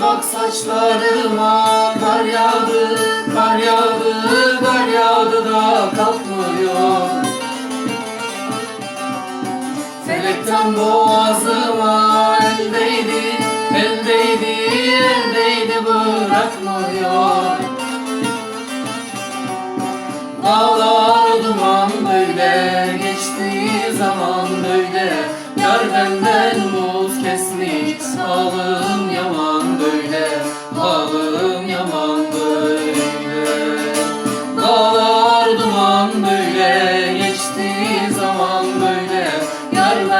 bak saçlarıma. Kar yağdı, kar yağdı, kar yağdı da kalkmıyor. Felekten boğazıma eldeydi, eldeydi, eldeydi bırakmıyor. Dağlar duman böyle geçtiği zaman böyle. Yar benden umut kesmiş Halım yaman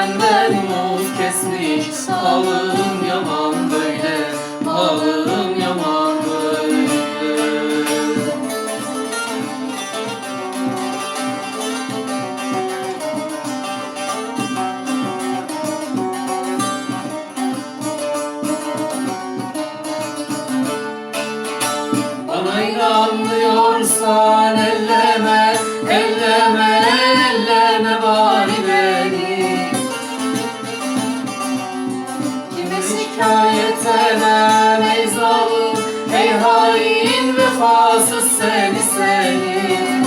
benden umut kesmiş Halım yaman böyle Halım yaman böyle. Bana inanmıyorsan elleme, şikayet edem ey zalim, ey hain vefasız seni seni.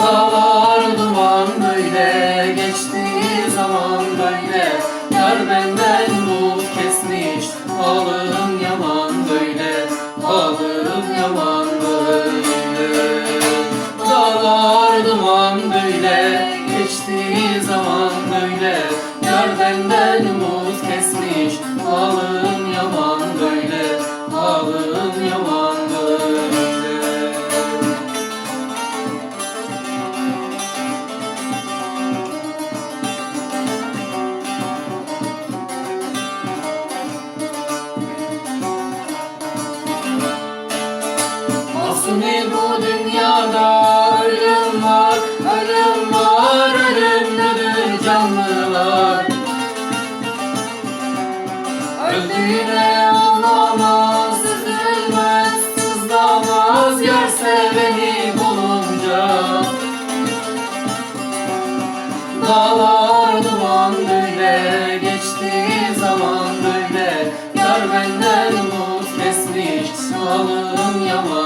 Dağlar duman böyle geçtiği zaman böyle. Yar benden umut kesmiş Halım yaman böyle. Halım yaman böyle. Dağlar duman böyle geçtiği zaman böyle. Yar benden Masumi bu dünyada ölüm var, ölüm var, ölümlüdür canlılar. Öldüğüne ağlamaz, üzülmez, sızlamaz, yar seveni bulunca. Dağlar duman böyle, geçtiği zaman böyle, yar benden umut kesmiş, halım yaman